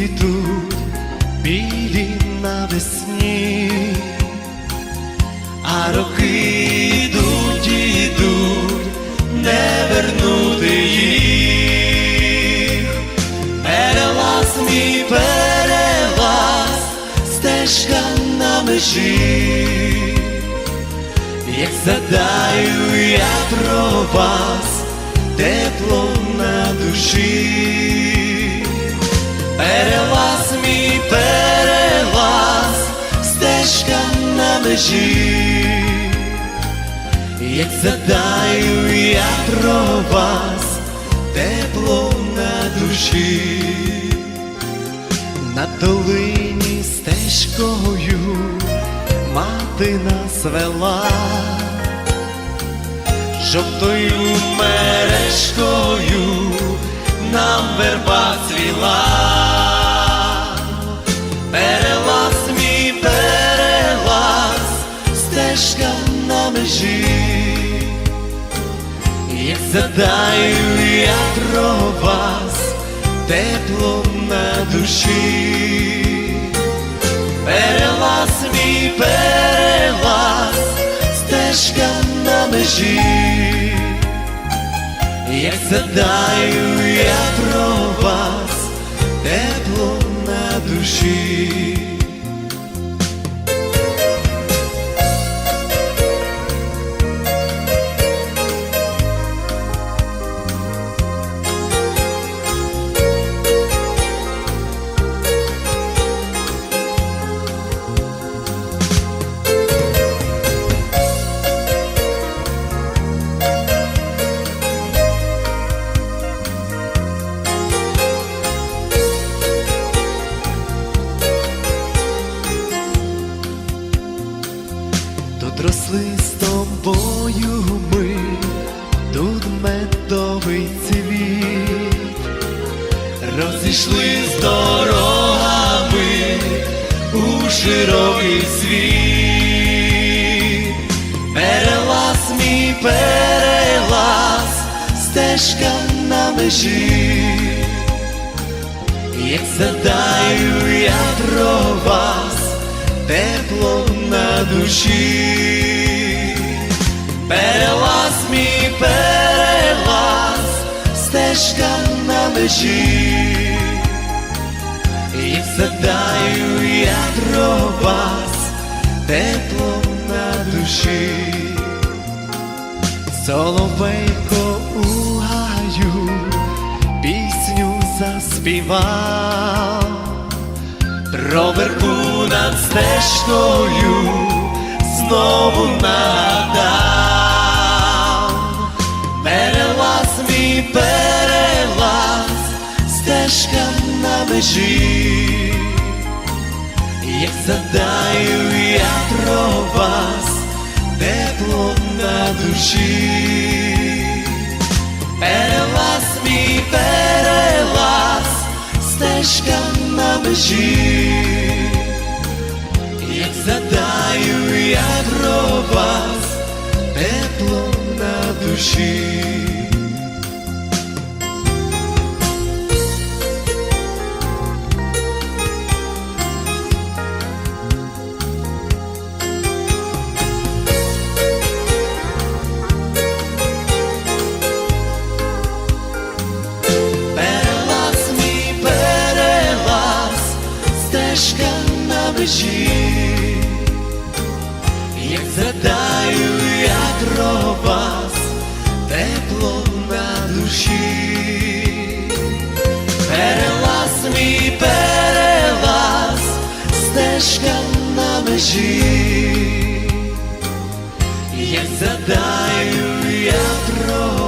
цвітуть білі навесні, а роки йдуть, і йдуть, не вернути їх. Перелаз мій перелаз, стежка на межі, як задаю я про вас, тепло на душі, перелаз мій перелаз, стежка на межі, як задаю я про вас, тепло на душі, на долині стежкою мати нас вела. Жовтою мережкою нам верба цвіла, на межі, як задаю я про вас, тепло на душі, перелаз мій перелаз, стежка на межі, як задаю я про вас, тепло на душі. Росли з тобою ми, тут медовий цвіт, розійшли з дорогами у широкий світ, перелаз мій перелаз, стежка на межі, як задаю я тепло на душі, перелаз мій перелаз, стежка на межі, як задаю я про вас, тепло на душі, соловейко у гаю, пісню заспівав. Про над стежкою знову нагадав, перелаз мій перелаз, стежка на межі, як задаю я про вас, тепло на душі, на як задаю я про вас, тепло на душі. Межі, як задаю я про вас, тепло на душі, перелаз мій перелаз, стежка на межі, як задаю я про